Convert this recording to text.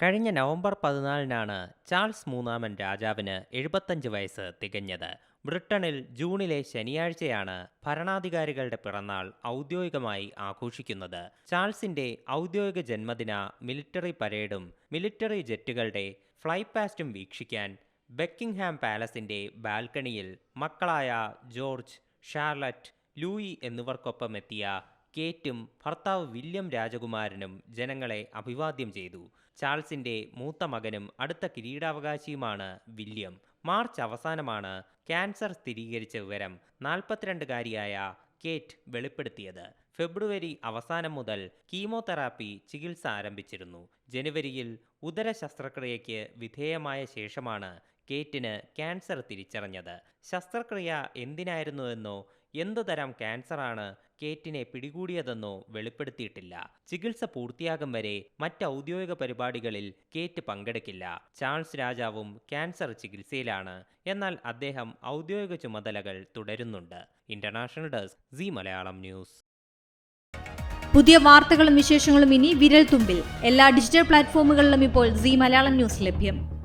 കഴിഞ്ഞ November പതിനാലിനാണ് Charles മൂന്നാമൻ രാജാവിന് എഴുപത്തഞ്ച് വയസ്സ് തികഞ്ഞത്. ബ്രിട്ടണിൽ ജൂണിലെ ശനിയാഴ്ചയാണ് ഭരണാധികാരികളുടെ പിറന്നാൾ ഔദ്യോഗികമായി ആഘോഷിക്കുന്നത്. ചാൾസിന്റെ ഔദ്യോഗിക ജന്മദിന മിലിറ്ററി പരേഡും മിലിറ്ററി ജെറ്റുകളുടെ ഫ്ലൈ പാസ്റ്റും വീക്ഷിക്കാൻ ബെക്കിംഗ്ഹാം പാലസിന്റെ ബാൽക്കണിയിൽ മക്കളായ ജോർജ് ഷാർലറ്റ് ലൂയി എന്നിവർക്കൊപ്പം എത്തിയ കേറ്റും ഭർത്താവ് വില്യം രാജകുമാരനും ജനങ്ങളെ അഭിവാദ്യം ചെയ്തു. ചാൾസിന്റെ മൂത്ത മകനും അടുത്ത കിരീടാവകാശിയുമാണ് വില്യം. മാർച്ച് അവസാനമാണ് ക്യാൻസർ സ്ഥിരീകരിച്ച വിവരം നാൽപ്പത്തിരണ്ടുകാരിയായ കേറ്റ് വെളിപ്പെടുത്തിയത്. ഫെബ്രുവരി അവസാനം മുതൽ കീമോതെറാപ്പി ചികിത്സ ആരംഭിച്ചിരുന്നു. ജനുവരിയിൽ ഉദര ശസ്ത്രക്രിയയ്ക്ക് വിധേയമായ ശേഷമാണ് കേറ്റിന് ക്യാൻസർ തിരിച്ചറിഞ്ഞത്. ശസ്ത്രക്രിയ എന്തിനായിരുന്നുവെന്നോ എന്തു തരം ക്യാൻസറാണ് കേറ്റിനെ പിടികൂടിയതെന്നോ വെളിപ്പെടുത്തിയിട്ടില്ല. ചികിത്സ പൂർത്തിയാകും വരെ മറ്റ് ഔദ്യോഗിക പരിപാടികളിൽ കേറ്റ് പങ്കെടുക്കില്ല. ചാൾസ് രാജാവും ക്യാൻസർ ചികിത്സയിലാണ്. എന്നാൽ അദ്ദേഹം ഔദ്യോഗിക ചുമതലകൾ തുടരുന്നുണ്ട്. International desk Zee Malayalam news. പുതിയ വാർത്തകളും വിശേഷങ്ങളും ഇനി വിരൽ തുമ്പിൽ. എല്ലാ ഡിജിറ്റൽ പ്ലാറ്റ്ഫോമുകളിലും ഇപ്പോൾ സി മലയാളം ന്യൂസ് ലഭ്യം.